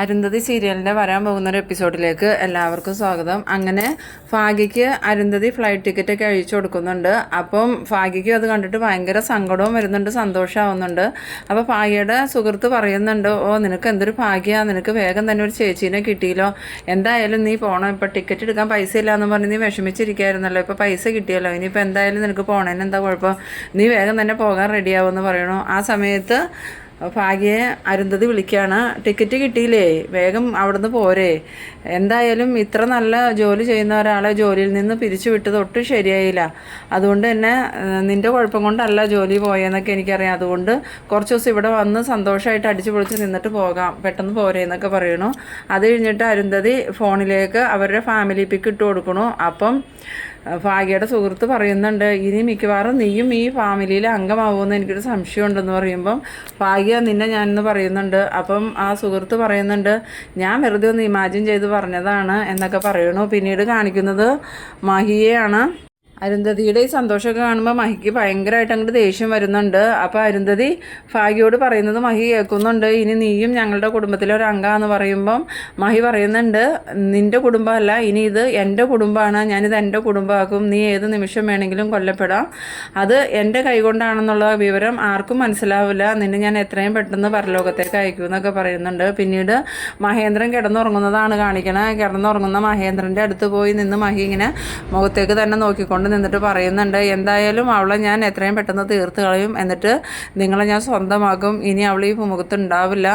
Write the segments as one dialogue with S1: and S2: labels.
S1: അരുന്ധതി സീരിയലിന്റെ വരാൻ പോകുന്ന ഒരു എപ്പിസോഡിലേക്ക് എല്ലാവർക്കും സ്വാഗതം. അങ്ങനെ ഭാഗ്യയ്ക്ക് അരുന്ധതി ഫ്ലൈറ്റ് ടിക്കറ്റ് ഒക്കെ അഴിച്ചു കൊടുക്കുന്നുണ്ട്. അപ്പം ഭാഗ്യയ്ക്കും അത് കണ്ടിട്ട് ഭയങ്കര സങ്കടവും വരുന്നുണ്ട് സന്തോഷമാവുന്നുണ്ട് അപ്പോൾ ഭാഗ്യയുടെ സുഹൃത്ത് പറയുന്നുണ്ട് ഓ നിനക്ക് എന്തൊരു ഭാഗ്യമാണ് നിനക്ക് വേഗം തന്നെ ഒരു ചേച്ചീനെ കിട്ടിയല്ലോ. എന്തായാലും നീ പോകണം ഇപ്പോൾ ടിക്കറ്റ് എടുക്കാൻ പൈസ ഇല്ല എന്ന് പറഞ്ഞ് നീ വിഷമിച്ചിരിക്കുകയായിരുന്നല്ലോ ഇപ്പോൾ പൈസ കിട്ടിയല്ലോ. ഇനിയിപ്പോൾ എന്തായാലും നിനക്ക് പോകണേന് എന്താ കുഴപ്പം? നീ വേഗം തന്നെ പോകാൻ റെഡിയാവുമെന്ന് പറയണു. ആ സമയത്ത് ഭാഗ്യയെ അരുന്ധതി വിളിക്കുകയാണ് ടിക്കറ്റ് കിട്ടിയില്ലേ? വേഗം അവിടുന്ന് പോരെ. എന്തായാലും ഇത്ര നല്ല ജോലി ചെയ്യുന്ന ഒരാളെ ജോലിയിൽ നിന്ന് പിരിച്ചു വിട്ടത് ഒട്ടും ശരിയായില്ല. അതുകൊണ്ട് തന്നെ നിന്റെ കുഴപ്പം കൊണ്ടല്ല ജോലി പോയെന്നൊക്കെ എനിക്കറിയാം. അതുകൊണ്ട് കുറച്ച് ദിവസം ഇവിടെ വന്ന് സന്തോഷമായിട്ട് അടിച്ചു പൊളിച്ച് നിന്നിട്ട് പോകാം. പെട്ടെന്ന് പോരെ എന്നൊക്കെ പറയണു. അത് കഴിഞ്ഞിട്ട് അരുന്ധതി ഫോണിലേക്ക് അവരുടെ ഫാമിലി പിക്ക് ഇട്ട് കൊടുക്കണു. അപ്പം ഭാഗ്യയുടെ സുഹൃത്ത് പറയുന്നുണ്ട് ഇനി മിക്കവാറും നീയും ഈ ഫാമിലിയിൽ അംഗമാവുമെന്ന് എനിക്കൊരു സംശയമുണ്ടെന്ന് പറയുമ്പം ഭാഗ്യ നിന്നെ ഞാനിന്ന് പറയുന്നുണ്ട്. അപ്പം ആ സുഹൃത്ത് പറയുന്നുണ്ട് ഞാൻ വെറുതെ ഒന്ന് ഇമാജിൻ ചെയ്ത് പറഞ്ഞതാണ് എന്നൊക്കെ പറയണു. പിന്നീട് കാണിക്കുന്നത് മഹിയെയാണ്. അരുന്ധതിയുടെ ഈ സന്തോഷമൊക്കെ കാണുമ്പോൾ മഹിക്ക് ഭയങ്കരമായിട്ട് അങ്ങോട്ട് ദേഷ്യം വരുന്നുണ്ട്. അപ്പോൾ അരുന്ധതി ഭാഗ്യോട് പറയുന്നത് മഹി കേൾക്കുന്നുണ്ട്. ഇനി നീയും ഞങ്ങളുടെ കുടുംബത്തിലെ ഒരു അംഗമാണെന്ന് പറയുമ്പം മഹി പറയുന്നുണ്ട് നിന്റെ കുടുംബമല്ല ഇനി ഇത് എന്റെ കുടുംബമാണ്. ഞാനിത് എന്റെ കുടുംബമാക്കും. നീ ഏത് നിമിഷം വേണമെങ്കിലും കൊല്ലപ്പെടാം. അത് എന്റെ കൈകൊണ്ടാണെന്നുള്ള വിവരം ആർക്കും മനസ്സിലാവില്ല. നിന്നെ ഞാൻ എത്രയും പെട്ടെന്ന് പരലോകത്തേക്ക് അയക്കും എന്നൊക്കെ പറയുന്നുണ്ട്. പിന്നീട് മഹേന്ദ്രൻ കിടന്നുറങ്ങുന്നതാണ് കാണിക്കണത് കിടന്നുറങ്ങുന്ന മഹേന്ദ്രന്റെ അടുത്ത് പോയി നിന്ന് മഹി ഇങ്ങനെ മുഖത്തേക്ക് തന്നെ നോക്കിക്കൊണ്ട് നിന്നിട്ട് പറയുന്നുണ്ട് എന്തായാലും അവളെ ഞാൻ എത്രയും പെട്ടെന്ന് തീർത്ത് കളയും. എന്നിട്ട് നിങ്ങളെ ഞാൻ സ്വന്തമാക്കും. ഇനി അവൾ ഈ മുഖത്ത് ഉണ്ടാവില്ല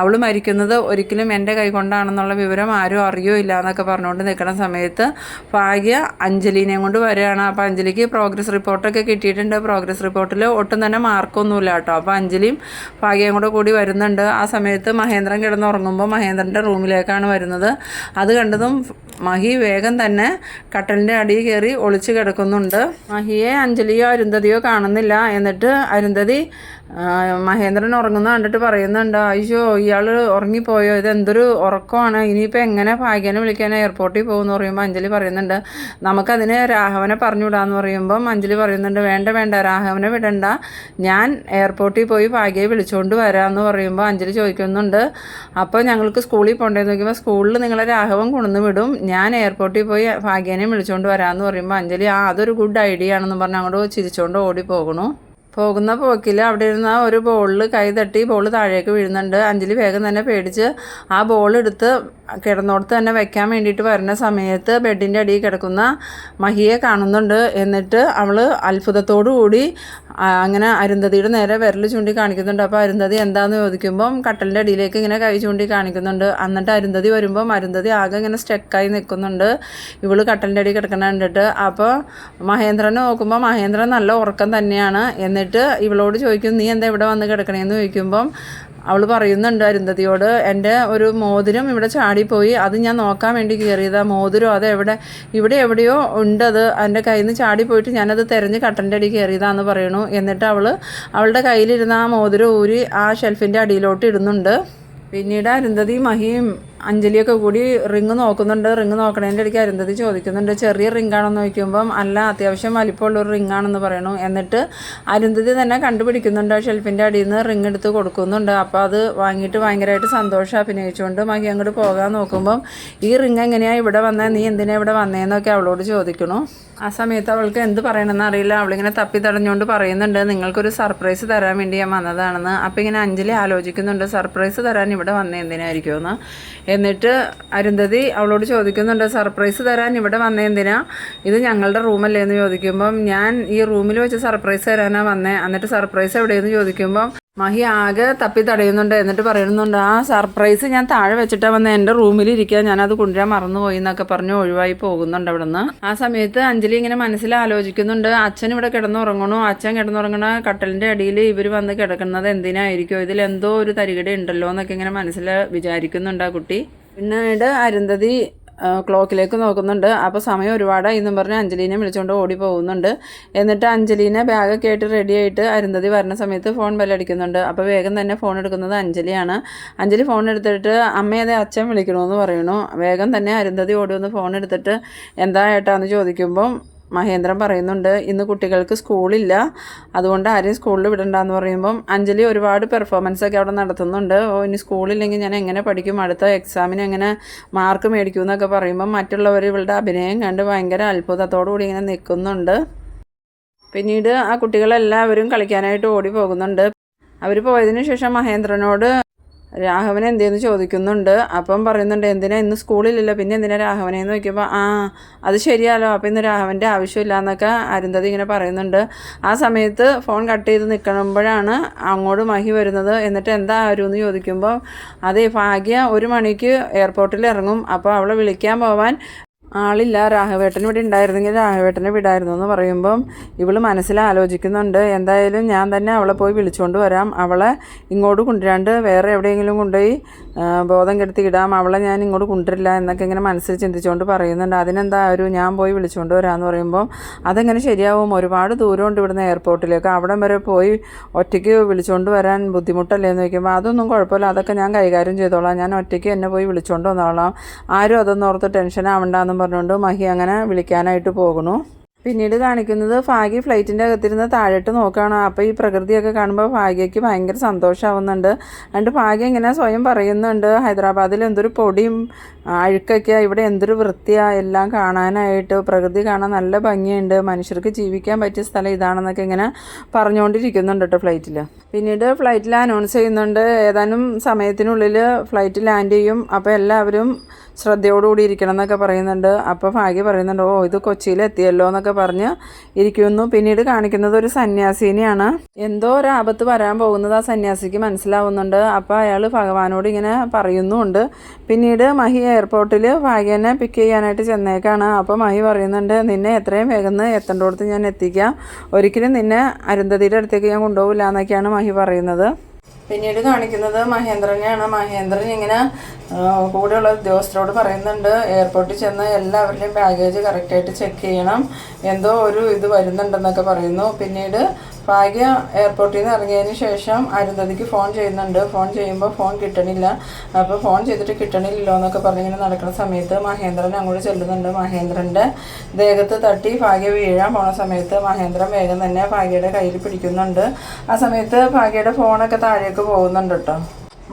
S1: അവൾ മരിക്കുന്നത് ഒരിക്കലും എന്റെ കൈ കൊണ്ടാണെന്നുള്ള വിവരം ആരും അറിയുമില്ല എന്നൊക്കെ പറഞ്ഞുകൊണ്ട് നിൽക്കുന്ന സമയത്ത് ഭാഗ്യ അഞ്ജലിനെയും കൊണ്ട് വരികയാണ്. അപ്പോൾ അഞ്ജലിക്ക് പ്രോഗ്രസ് റിപ്പോർട്ടൊക്കെ കിട്ടിയിട്ടുണ്ട്. പ്രോഗ്രസ് റിപ്പോർട്ടിൽ ഒട്ടും തന്നെ മാർക്കൊന്നുമില്ല കേട്ടോ. അപ്പോൾ അഞ്ജലിയും ഭാഗ്യയും കൂടെ കൂടി വരുന്നുണ്ട്. ആ സമയത്ത് മഹേന്ദ്രൻ കിടന്നുറങ്ങുമ്പോൾ മഹേന്ദ്രന്റെ റൂമിലേക്കാണ് വരുന്നത്. അത് കണ്ടതും മഹി വേഗം തന്നെ കട്ടലിന്റെ അടിയിൽ കയറി ഒളിച്ചു കിടക്കുന്നുണ്ട്. മഹിയെ അഞ്ജലിയോ അരുന്ധതിയോ കാണുന്നില്ല. എന്നിട്ട് അരുന്ധതി മഹേന്ദ്രൻ ഉറങ്ങുന്ന കണ്ടിട്ട് പറയുന്നുണ്ട് അയ്യോ ഇയാൾ ഉറങ്ങിപ്പോയോ? ഇത് എന്തൊരു ഉറക്കമാണ്. ഇനിയിപ്പോൾ എങ്ങനെ ഭാഗ്യനെ വിളിക്കാൻ എയർപോർട്ടിൽ പോകുമെന്ന് പറയുമ്പോൾ അഞ്ജലി പറയുന്നുണ്ട് നമുക്കതിന് രാഘവനെ പറഞ്ഞുവിടാന്ന് പറയുമ്പം അഞ്ജലി പറയുന്നുണ്ട് വേണ്ട വേണ്ട രാഘവനെ വിടണ്ട. ഞാൻ എയർപോർട്ടിൽ പോയി ഭാഗ്യയെ വിളിച്ചുകൊണ്ട് വരാമെന്ന് പറയുമ്പോൾ അഞ്ജലി ചോദിക്കുന്നുണ്ട് അപ്പോൾ ഞങ്ങൾക്ക് സ്കൂളിൽ പോകേണ്ടതെന്ന് നോക്കുമ്പോൾ സ്കൂളിൽ നിങ്ങളെ രാഘവൻ കൊണ്ടുവന്ന് വിടും. ഞാൻ എയർപോർട്ടിൽ പോയി ഭാഗ്യനെ വിളിച്ചുകൊണ്ട് വരാമെന്ന് പറയുമ്പോൾ അഞ്ജലി ആ അതൊരു ഗുഡ് ഐഡിയ ആണെന്ന് പറഞ്ഞ് അങ്ങോട്ട് ചിരിച്ചുകൊണ്ട് ഓടി പോകണു പോകുന്ന പോക്കിൽ അവിടെ ഇരുന്ന ഒരു ബോളിൽ കൈ തട്ടി ബോൾ താഴേക്ക് വീഴുന്നുണ്ട്. അഞ്ജലി വേഗം തന്നെ പേടിച്ച് ആ ബോൾ എടുത്ത് കിടന്നോടത്ത് തന്നെ വെക്കാൻ വേണ്ടിയിട്ട് വരുന്ന സമയത്ത് ബെഡിന്റെ അടിയിൽ കിടക്കുന്ന മഹിയെ കാണുന്നുണ്ട്. എന്നിട്ട് അവൾ അത്ഭുതത്തോടു കൂടി അങ്ങനെ അരുന്ധതിയുടെ നേരെ വിരൽ ചൂണ്ടി കാണിക്കുന്നുണ്ട്. അപ്പോൾ അരുന്ധതി എന്താന്ന് ചോദിക്കുമ്പം കട്ടലിന്റെ അടിയിലേക്ക് ഇങ്ങനെ കൈ ചൂണ്ടി കാണിക്കുന്നുണ്ട്. എന്നിട്ട് അരുന്ധതി വരുമ്പം അരുന്ധതി ആകെ ഇങ്ങനെ സ്റ്റക്കായി നിൽക്കുന്നുണ്ട്. ഇവൾ കട്ടലിന്റെ അടി കിടക്കണ കണ്ടിട്ട്. അപ്പോൾ മഹേന്ദ്രനെ നോക്കുമ്പോൾ മഹേന്ദ്രൻ നല്ല ഉറക്കം തന്നെയാണ്. എന്നിട്ട് ഇവളോട് ചോദിക്കും നീ എന്താ ഇവിടെ വന്ന് കിടക്കണേന്ന്? ചോദിക്കുമ്പം അവൾ പറയുന്നുണ്ട് അരുന്ധതിയോട് എന്റെ ഒരു മോതിരം ഇവിടെ ചാടിപ്പോയി അത് ഞാൻ നോക്കാൻ വേണ്ടി കയറിയതാ. മോതിരം അത് എവിടെ ഇവിടെ എവിടെയോ ഉണ്ടത് എന്റെ കയ്യിൽ നിന്ന് ചാടിപ്പോയിട്ട് ഞാനത് തിരഞ്ഞ് കട്ടന്റെ അടി കയറിയതാന്ന് പറയണു. എന്നിട്ട് അവൾ അവളുടെ കയ്യിലിരുന്ന ആ മോതിരം ഊരി ആ ഷെൽഫിന്റെ അടിയിലോട്ട് ഇടുന്നുണ്ട്. പിന്നീട് അരുന്ധതി മഹിയും അഞ്ജലിയൊക്കെ കൂടി റിങ് നോക്കുന്നുണ്ട്. റിങ് നോക്കണതിന്റെ ഇടയ്ക്ക് അരുന്ധതി ചോദിക്കുന്നുണ്ട് ചെറിയ റിങ് ആണെന്ന് നോക്കുമ്പം അല്ല അത്യാവശ്യം വലിപ്പമുള്ള ഒരു റിംഗ് ആണെന്ന് പറയണു. എന്നിട്ട് അരുന്ധതി തന്നെ കണ്ടുപിടിക്കുന്നുണ്ട് ഷെൽഫിന്റെ അടിയിൽ നിന്ന് റിംഗ് എടുത്ത് കൊടുക്കുന്നുണ്ട്. അപ്പോൾ അത് വാങ്ങിയിട്ട് ഭയങ്കരമായിട്ട് സന്തോഷം അഭിനയിച്ചുകൊണ്ട് മകി അങ്ങോട്ട് പോകാൻ നോക്കുമ്പം ഈ റിംഗ് എങ്ങനെയാണ് ഇവിടെ വന്നേ? നീ എന്തിനാ ഇവിടെ വന്നതെന്നൊക്കെ അവളോട് ചോദിക്കണു. ആ സമയത്ത് അവൾക്ക് എന്ത് പറയണമെന്ന് അറിയില്ല. അവളിങ്ങനെ തപ്പി തടഞ്ഞുകൊണ്ട് പറയുന്നുണ്ട് നിങ്ങൾക്കൊരു സർപ്രൈസ് തരാൻ വേണ്ടി ഞാൻ വന്നതാണെന്ന്. അപ്പോൾ ഇങ്ങനെ അഞ്ജലി ആലോചിക്കുന്നുണ്ട് സർപ്രൈസ് തരാൻ ഇവിടെ വന്നേ എന്തിനായിരിക്കുമെന്ന്. എന്നിട്ട് അരുന്ധതി അവളോട് ചോദിക്കുന്നുണ്ട് സർപ്രൈസ് തരാൻ ഇവിടെ വന്നെന്തിനാ ഇത് ഞങ്ങളുടെ റൂമല്ലേ? എന്ന് ചോദിക്കുമ്പം ഞാൻ ഈ റൂമിൽ വെച്ച് സർപ്രൈസ് തരാനാണ് വന്നേ. എന്നിട്ട് സർപ്രൈസ് എവിടെയെന്ന് ചോദിക്കുമ്പം മഹി ആകെ തപ്പി തടയുന്നുണ്ട്. എന്നിട്ട് പറയുന്നുണ്ട് ആ സർപ്രൈസ് ഞാൻ താഴെ വെച്ചിട്ടാ വന്ന. എന്റെ റൂമിൽ ഇരിക്കുക ഞാനത് കൊണ്ടുവരാൻ മറന്നുപോയി എന്നൊക്കെ പറഞ്ഞ് ഒഴിവായി പോകുന്നുണ്ട് അവിടെ നിന്ന് ആ സമയത്ത് അഞ്ജലി ഇങ്ങനെ മനസ്സിൽ ആലോചിക്കുന്നുണ്ട് അച്ഛൻ ഇവിടെ കിടന്നുറങ്ങണു. അച്ഛൻ കിടന്നുറങ്ങണ കട്ടലിന്റെ അടിയിൽ ഇവർ വന്ന് കിടക്കുന്നത് എന്തിനായിരിക്കും? ഇതിൽ എന്തോ ഒരു തരികട ഉണ്ടല്ലോ എന്നൊക്കെ ഇങ്ങനെ മനസ്സിൽ വിചാരിക്കുന്നുണ്ട് ആ കുട്ടി. പിന്നീട് അരുന്ധതി ക്ലോക്കിലേക്ക് നോക്കുന്നുണ്ട്. അപ്പോൾ സമയം ഒരുപാടായി എന്നും പറഞ്ഞ് അഞ്ജലീനെ വിളിച്ചുകൊണ്ട് ഓടി പോകുന്നുണ്ട്. എന്നിട്ട് അഞ്ജലീനെ ബാഗൊക്കെ ആയിട്ട് റെഡി ആയിട്ട് അരുന്ധതി വരുന്ന സമയത്ത് ഫോൺ ബെല്ലടിക്കുന്നുണ്ട് അപ്പോൾ വേഗം തന്നെ ഫോൺ എടുക്കുന്നത് അഞ്ജലിയാണ്. അഞ്ജലി ഫോൺ എടുത്തിട്ട് അമ്മയതെ അച്ഛൻ വിളിക്കണമെന്ന് പറയണു. വേഗം തന്നെ അരുന്ധതി ഓടി വന്ന് ഫോൺ എടുത്തിട്ട് എന്താ ഏട്ടാന്ന് ചോദിക്കുമ്പം മഹേന്ദ്രൻ പറയുന്നുണ്ട് ഇന്ന് കുട്ടികൾക്ക് സ്കൂളില്ല. അതുകൊണ്ട് ആരെയും സ്കൂളിൽ വിടണ്ടെന്ന് പറയുമ്പം അഞ്ജലി ഒരുപാട് പെർഫോമൻസ് ഒക്കെ അവിടെ നടത്തുന്നുണ്ട്. ഓ ഇനി സ്കൂളില്ലെങ്കിൽ ഞാൻ എങ്ങനെ പഠിക്കും? അടുത്ത എക്സാമിന് എങ്ങനെ മാർക്ക് മേടിക്കും എന്നൊക്കെ പറയുമ്പം മറ്റുള്ളവർ ഇവളുടെ അഭിനയം കണ്ട് ഭയങ്കര അത്ഭുതത്തോടു കൂടി ഇങ്ങനെ നിൽക്കുന്നുണ്ട്. പിന്നീട് ആ കുട്ടികളെല്ലാവരും കളിക്കാനായിട്ട് ഓടി പോകുന്നുണ്ട്. അവർ പോയതിനു ശേഷം മഹേന്ദ്രനോട് രാഘവൻ എന്തേന്ന് ചോദിക്കുന്നുണ്ട്. അപ്പം പറയുന്നുണ്ട് എന്തിനാ ഇന്ന് സ്കൂളിലില്ല പിന്നെ എന്തിനാ രാഘവനെ? എന്ന് നോക്കിയപ്പോൾ ആ അത് ശരിയാലോ? അപ്പം ഇന്ന് രാഘവന്റെ ആവശ്യമില്ല എന്നൊക്കെ അരുന്ധതി ഇങ്ങനെ പറയുന്നുണ്ട്. ആ സമയത്ത് ഫോൺ കട്ട് ചെയ്ത് നിൽക്കുമ്പോഴാണ് അങ്ങോട്ട് മഹി വരുന്നത്. എന്നിട്ട് എന്താ ആരും എന്ന് ചോദിക്കുമ്പോൾ അതേ ഭാഗ്യ ഒരു മണിക്ക് എയർപോർട്ടിൽ ഇറങ്ങും. അപ്പോൾ അവളെ വിളിക്കാൻ പോവാൻ ആളില്ല. രാഘവേട്ടൻ ഇവിടെ ഉണ്ടായിരുന്നെങ്കിൽ രാഘവേട്ടനെ വിടായിരുന്നു എന്ന് പറയുമ്പം ഇവൾ മനസ്സിൽ ആലോചിക്കുന്നുണ്ട്. എന്തായാലും ഞാൻ തന്നെ അവളെ പോയി വിളിച്ചുകൊണ്ട് വരാം. അവളെ ഇങ്ങോട്ട് കൊണ്ടുവരാണ്ട് വേറെ എവിടെയെങ്കിലും കൊണ്ടുപോയി ബോധം കെടുത്തി ഇടാം. അവളെ ഞാൻ ഇങ്ങോട്ട് കൊണ്ടുവരില്ല എന്നൊക്കെ ഇങ്ങനെ മനസ്സിൽ ചിന്തിച്ചുകൊണ്ട് പറയുന്നുണ്ട്. അതിനെന്താ ഒരു ഞാൻ പോയി വിളിച്ചുകൊണ്ട് വരാമെന്ന് പറയുമ്പം അതെങ്ങനെ ശരിയാവും? ഒരുപാട് ദൂരമുണ്ട് ഇവിടുന്ന് എയർപോർട്ടിലേക്ക്. അവിടം വരെ പോയി ഒറ്റയ്ക്ക് വിളിച്ചുകൊണ്ട് വരാൻ ബുദ്ധിമുട്ടല്ലേ എന്ന് ചോദിക്കുമ്പോൾ അതൊന്നും കുഴപ്പമില്ല. അതൊക്കെ ഞാൻ കൈകാര്യം ചെയ്തോളാം. ഞാൻ ഒറ്റയ്ക്ക് എന്നെ പോയി വിളിച്ചുകൊണ്ട് വന്നോളാം. ആരും അതൊന്നും ഓർത്ത് ടെൻഷൻ ആവണ്ടെന്നും പറഞ്ഞുകൊണ്ട് മഹി അങ്ങനെ വിളിക്കാനായിട്ട് പോകുന്നു. പിന്നീട് കാണിക്കുന്നത് ഭാഗ്യ ഫ്ലൈറ്റിന്റെ അകത്തിരുന്ന് താഴോട്ട് നോക്കുകയാണ് അപ്പോൾ ഈ പ്രകൃതിയൊക്കെ കാണുമ്പോൾ ഭാഗ്യയ്ക്ക് ഭയങ്കര സന്തോഷമാവുന്നുണ്ട് എന്നിട്ട് ഭാഗ്യ ഇങ്ങനെ സ്വയം പറയുന്നുണ്ട് ഹൈദരാബാദിൽ എന്തൊരു പൊടിയും അഴുക്കൊക്കെ ഇവിടെ എന്തൊരു വൃത്തിയാണ് എല്ലാം കാണാനായിട്ട്. പ്രകൃതി കാണാൻ നല്ല ഭംഗിയുണ്ട്. മനുഷ്യർക്ക് ജീവിക്കാൻ പറ്റിയ സ്ഥലം ഇതാണെന്നൊക്കെ ഇങ്ങനെ പറഞ്ഞുകൊണ്ടിരിക്കുന്നുണ്ട് കേട്ടോ ഫ്ലൈറ്റിൽ പിന്നീട് ഫ്ലൈറ്റിൽ അനൗൺസ് ചെയ്യുന്നുണ്ട് ഏതാനും സമയത്തിനുള്ളിൽ ഫ്ലൈറ്റ് ലാൻഡ് ചെയ്യും. അപ്പോൾ എല്ലാവരും ശ്രദ്ധയോടുകൂടി ഇരിക്കണം എന്നൊക്കെ പറയുന്നുണ്ട്. അപ്പോൾ ഭാഗ്യ പറയുന്നുണ്ട് ഓ ഇത് കൊച്ചിയിൽ എത്തിയല്ലോ എന്നൊക്കെ പറഞ്ഞ് ഇരിക്കുന്നു. പിന്നീട് കാണിക്കുന്നത് ഒരു സന്യാസിനെയാണ്. എന്തോ ഒരു ആപത്ത് വരാൻ പോകുന്നത് ആ സന്യാസിക്ക് മനസ്സിലാവുന്നുണ്ട്. അപ്പോൾ അയാൾ ഭഗവാനോട് ഇങ്ങനെ പറയുന്നുമുണ്ട് പിന്നീട് മഹി എയർപോർട്ടിൽ ഭാഗ്യനെ പിക്ക് ചെയ്യാനായിട്ട് ചെന്നേക്കാണ്. അപ്പോൾ മഹി പറയുന്നുണ്ട് നിന്നെ എത്രയും വേഗം എത്തേണ്ടടുത്ത് ഞാൻ എത്തിക്കാം. ഒരിക്കലും നിന്നെ അരുന്ധതിയുടെ അടുത്തേക്ക് ഞാൻ കൊണ്ടുപോകില്ല എന്നൊക്കെയാണ് മഹി പറയുന്നത്. പിന്നീട് കാണിക്കുന്നത് മഹേന്ദ്രനെയാണ്. മഹേന്ദ്രൻ ഇങ്ങനെ കൂടെയുള്ള ഉദ്യോഗസ്ഥരോട് പറയുന്നുണ്ട് എയർപോർട്ടിൽ ചെന്ന് എല്ലാവരുടെയും ബാഗേജ് കറക്റ്റായിട്ട് ചെക്ക് ചെയ്യണം. എന്തോ ഒരു ഇത് വരുന്നുണ്ടെന്നൊക്കെ പറയുന്നു. പിന്നീട് ഭാഗ്യ എയർപോർട്ടിൽ നിന്ന് ഇറങ്ങിയതിന് ശേഷം അരുന്ധതിക്ക് ഫോൺ ചെയ്യുന്നുണ്ട്. ഫോൺ ചെയ്യുമ്പോൾ ഫോൺ കിട്ടണില്ല. അപ്പോൾ ഫോൺ ചെയ്തിട്ട് കിട്ടണില്ലല്ലോ എന്നൊക്കെ പറഞ്ഞിങ്ങനെ നടക്കുന്ന സമയത്ത് മഹേന്ദ്രൻ അങ്ങോട്ട് ചെല്ലുന്നുണ്ട്. മഹേന്ദ്രന്റെ ദേഹത്ത് തട്ടി ഭാഗ്യ വീഴാൻ പോണ സമയത്ത് മഹേന്ദ്രൻ വേഗം തന്നെ ഭാഗ്യയുടെ കയ്യിൽ പിടിക്കുന്നുണ്ട്. ആ സമയത്ത് ഭാഗ്യയുടെ ഫോണൊക്കെ താഴേക്ക് പോകുന്നുണ്ട് കേട്ടോ.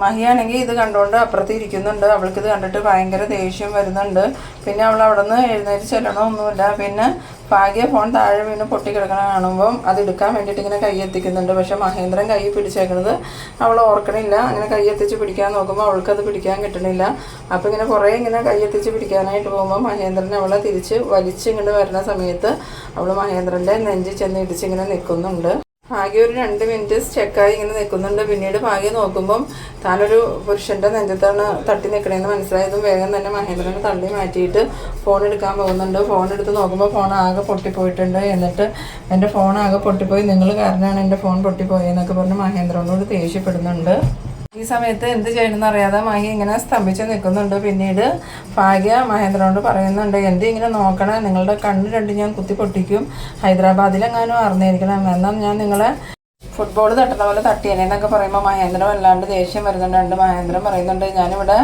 S1: മഹിയാണെങ്കിൽ ഇത് കണ്ടുകൊണ്ട് അപ്പുറത്ത് ഇരിക്കുന്നുണ്ട്. അവൾക്ക് ഇത് കണ്ടിട്ട് ഭയങ്കര ദേഷ്യം വരുന്നുണ്ട്. പിന്നെ അവൾ അവിടെ നിന്ന് എഴുന്നേറ്റ് ചെല്ലണമൊന്നുമില്ല. പിന്നെ ഭാഗ്യ ഫോൺ താഴെ വീണ് പൊട്ടിക്കിടക്കണ കാണുമ്പം അത് എടുക്കാൻ വേണ്ടിയിട്ട് ഇങ്ങനെ കൈ എത്തിക്കുന്നുണ്ട്. പക്ഷെ മഹേന്ദ്രൻ കൈ പിടിച്ചേക്കുന്നത് അവൾ ഓർക്കണില്ല. അങ്ങനെ കൈ എത്തിച്ച് പിടിക്കാൻ നോക്കുമ്പോൾ അവൾക്കത് പിടിക്കാൻ കിട്ടണില്ല. അപ്പോൾ ഇങ്ങനെ കുറേ ഇങ്ങനെ കൈ എത്തിച്ച് പിടിക്കാനായിട്ട് പോകുമ്പോൾ മഹേന്ദ്രൻ അവളെ തിരിച്ച് വലിച്ചിങ്ങോട്ട് വരുന്ന സമയത്ത് അവൾ മഹേന്ദ്രന്റെ നെഞ്ചിൽ ചെന്ന് ഇടിച്ചിങ്ങനെ നിൽക്കുന്നുണ്ട്. ഭാഗ്യ ഒരു രണ്ട് മിനിറ്റ് സ്റ്റെക്കായി ഇങ്ങനെ നിൽക്കുന്നുണ്ട്. പിന്നീട് ഭാഗ്യ നോക്കുമ്പം താനൊരു പുരുഷന്റെ നെഞ്ചത്താണ് തട്ടി നിൽക്കണേന്ന് മനസ്സിലായതും വേഗം തന്നെ മഹേന്ദ്രനെ തള്ളി മാറ്റിയിട്ട് ഫോൺ എടുക്കാൻ പോകുന്നുണ്ട്. ഫോൺ എടുത്ത് നോക്കുമ്പോൾ ഫോൺ ആകെ പൊട്ടിപ്പോയിട്ടുണ്ട്. എന്നിട്ട് എന്റെ ഫോൺ ആകെ പൊട്ടിപ്പോയി. നിങ്ങൾ കാരണമാണ് എന്റെ ഫോൺ പൊട്ടിപ്പോയെന്നൊക്കെ പറഞ്ഞ് മഹേന്ദ്രനോട് ദേഷ്യപ്പെടുന്നുണ്ട്. ഈ സമയത്ത് എന്ത് ചെയ്യണമെന്ന് അറിയാതെ മഹി ഇങ്ങനെ സ്തംഭിച്ച് നിൽക്കുന്നുണ്ട്. പിന്നീട് ഭാഗ്യ മഹേന്ദ്രനോട് പറയുന്നുണ്ട് എന്റെ ഇങ്ങനെ നോക്കണേ നിങ്ങളുടെ കണ്ണ് രണ്ട് ഞാൻ കുത്തി പൊട്ടിക്കും ഹൈദരാബാദിലെങ്ങാനും അറിഞ്ഞിരിക്കണം എന്നാൽ ഞാൻ നിങ്ങളെ ഫുട്ബോൾ തട്ടുന്ന പോലെ തട്ടിയനെ എന്നൊക്കെ പറയുമ്പോൾ മഹേന്ദ്രൻ വല്ലാണ്ട് ദേഷ്യം വരുന്നുണ്ട്. മഹേന്ദ്രൻ പറയുന്നുണ്ട് ഞാനിവിടെ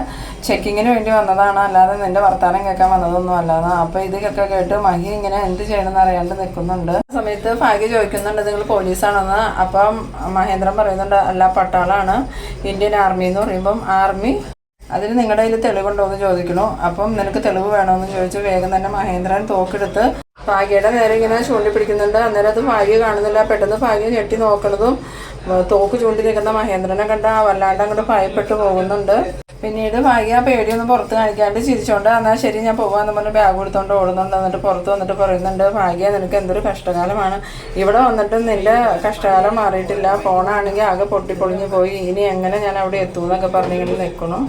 S1: ചെക്കിങ്ങിന് വേണ്ടി വന്നതാണ്. അല്ലാതെ നിന്റെ വർത്താനം കേൾക്കാൻ വന്നതൊന്നും അല്ലാതെ അപ്പോൾ ഇതൊക്കെ കേട്ട് മഹി ഇങ്ങനെ എന്ത് ചെയ്യണമെന്ന് അറിയാണ്ട് നിൽക്കുന്നുണ്ട്. ആ സമയത്ത് ഭാഗ്യ ചോദിക്കുന്നുണ്ട് നിങ്ങൾ പോലീസാണെന്ന്? അപ്പം മഹേന്ദ്രൻ പറയുന്നുണ്ട് അല്ല പട്ടാളാണ്. ഇന്ത്യൻ ആർമി എന്ന് പറയുമ്പം ആർമി അതിന് നിങ്ങളുടെ കയ്യിൽ തെളിവുണ്ടോ എന്ന് ചോദിക്കണു അപ്പം നിനക്ക് തെളിവ് വേണമെന്ന് ചോദിച്ചു വേഗം തന്നെ മഹേന്ദ്രൻ തോക്കെടുത്ത് ഭാഗ്യയുടെ നേരെ ഇങ്ങനെ ചൂണ്ടി പിടിക്കുന്നുണ്ട് അന്നേരം അത് ഭാഗ്യ കാണുന്നില്ല. പെട്ടെന്ന് ഭാഗ്യ ഞെട്ടി നോക്കണതും തോക്ക് ചൂണ്ടി നിൽക്കുന്ന മഹേന്ദ്രനെ കണ്ട വല്ലാണ്ട് അങ്ങോട്ട് ഭയപ്പെട്ടു പോകുന്നുണ്ട്. പിന്നീട് ഭാഗ്യ പേടിയൊന്നും പുറത്ത് കാണിക്കാണ്ട് ചിരിച്ചോണ്ട് എന്നാൽ ശരി ഞാൻ പോകാന്ന് പറഞ്ഞ് ബാഗ് കൊടുത്തോണ്ട് ഓടുന്നുണ്ട്. എന്നിട്ട് പുറത്ത് വന്നിട്ട് പറയുന്നുണ്ട് ഭാഗ്യ നിനക്ക് എന്തൊരു കഷ്ടകാലമാണ്. ഇവിടെ വന്നിട്ട് നിന്റെ കഷ്ടകാലം മാറിയിട്ടില്ല. ഫോണാണെങ്കിൽ ആകെ പൊട്ടിപ്പൊളിഞ്ഞു പോയി. ഇനി എങ്ങനെ ഞാൻ അവിടെ എത്തുമെന്നൊക്കെ പറഞ്ഞിങ്ങനെ നിൽക്കണു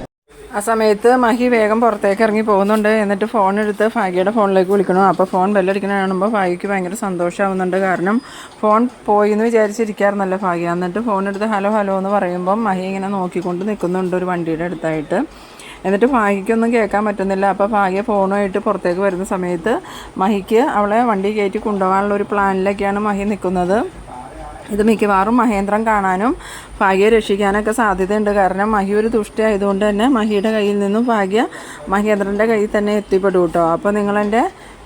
S1: ആ സമയത്ത് മഹി വേഗം പുറത്തേക്ക് ഇറങ്ങി പോകുന്നുണ്ട്. എന്നിട്ട് ഫോൺ എടുത്ത് ഭാഗ്യയുടെ ഫോണിലേക്ക് വിളിക്കണം അപ്പോൾ ഫോൺ ബെല്ലടിക്കണ കാണുമ്പോൾ ഭാഗ്യയ്ക്ക് ഭയങ്കര സന്തോഷമാവുന്നുണ്ട് കാരണം ഫോൺ പോയി എന്ന് വിചാരിച്ചിരിക്കാറുന്നല്ല ഭാഗ്യ എന്നിട്ട് ഫോൺ എടുത്ത് ഹലോ ഹലോ എന്ന് പറയുമ്പം മഹി ഇങ്ങനെ നോക്കിക്കൊണ്ട് നിൽക്കുന്നുണ്ട് ഒരു വണ്ടിയുടെ അടുത്തായിട്ട്. എന്നിട്ട് ഭാഗ്യക്കൊന്നും കേൾക്കാൻ പറ്റുന്നില്ല. അപ്പോൾ ഭാഗ്യ ഫോണുമായിട്ട് പുറത്തേക്ക് വരുന്ന സമയത്ത് മഹിക്ക് അവളെ വണ്ടി കയറ്റി കൊണ്ടുപോകാനുള്ള ഒരു പ്ലാനിലൊക്കെയാണ് മഹി നിൽക്കുന്നത്. ഇത് മിക്കവാറും മഹേന്ദ്രൻ കാണാനും ഭാഗ്യ രക്ഷിക്കാനൊക്കെ സാധ്യതയുണ്ട്. കാരണം മഹി ഒരു ദുഷ്ടയായതുകൊണ്ട് തന്നെ മഹിയുടെ കയ്യിൽ നിന്നും ഭാഗ്യ മഹേന്ദ്രന്റെ കയ്യിൽ തന്നെ എത്തിപ്പെടും കേട്ടോ അപ്പോൾ നിങ്ങളെന്റെ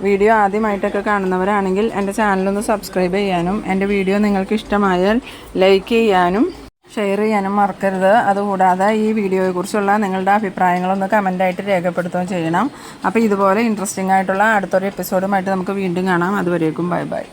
S1: വീഡിയോ ആദ്യമായിട്ടൊക്കെ കാണുന്നവരാണെങ്കിൽ എന്റെ ചാനലൊന്ന് സബ്സ്ക്രൈബ് ചെയ്യാനും എന്റെ വീഡിയോ നിങ്ങൾക്ക് ഇഷ്ടമായാൽ ലൈക്ക് ചെയ്യാനും ഷെയർ ചെയ്യാനും മറക്കരുത്. അതുകൂടാതെ ഈ വീഡിയോയെക്കുറിച്ചുള്ള നിങ്ങളുടെ അഭിപ്രായങ്ങളൊന്ന് കമന്റായിട്ട് രേഖപ്പെടുത്തുകയും ചെയ്യണം. അപ്പോൾ ഇതുപോലെ ഇൻട്രസ്റ്റിംഗ് ആയിട്ടുള്ള അടുത്തൊരു എപ്പിസോഡുമായിട്ട് നമുക്ക് വീണ്ടും കാണാം. അതുവരേക്കും ബൈ ബൈ